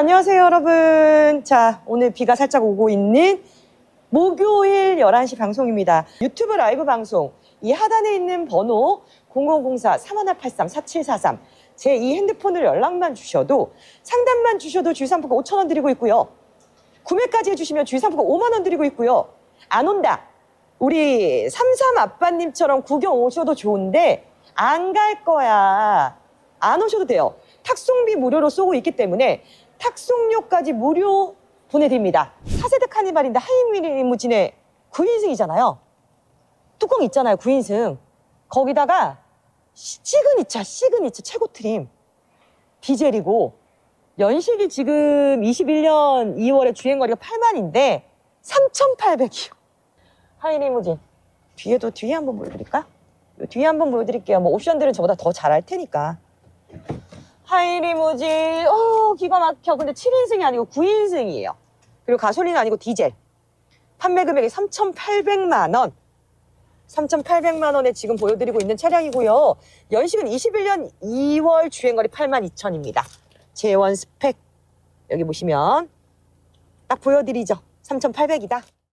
안녕하세요, 여러분. 자, 오늘 비가 살짝 오고 있는 목요일 11시 방송입니다. 유튜브 라이브 방송. 이 하단에 있는 번호 0004-3183-4743. 제 이 핸드폰으로 연락만 주셔도 상담만 주셔도 주유상품권 5,000원 드리고 있고요. 구매까지 해주시면 주유상품권 5만원 드리고 있고요. 안 온다. 우리 삼삼 아빠님처럼 구경 오셔도 좋은데 안 갈 거야. 안 오셔도 돼요. 탁송비 무료로 쏘고 있기 때문에 탁송료까지 무료 보내드립니다. 4세대 카니발인데 하이미리 리무진의 9인승이잖아요. 뚜껑 있잖아요, 9인승. 거기다가 시- 시그니처, 시그니처 최고 트림. 디젤이고 연식이 지금 21년 2월에 주행거리가 8만인데 3,800이요. 하이리무진. 뒤에도 뒤에 한번 보여드릴까? 요 뒤에 한번 보여드릴게요. 뭐 옵션들은 저보다 더 잘할 테니까. 하이리무진. 어, 기가 막혀. 근데 7인승이 아니고 9인승이에요. 그리고 가솔린 아니고 디젤. 판매 금액이 3,800만 원. 3,800만 원에 지금 보여드리고 있는 차량이고요. 연식은 21년 2월 주행거리 8만 2천입니다. 재원 스펙 여기 보시면 딱 보여드리죠. 3,800이다.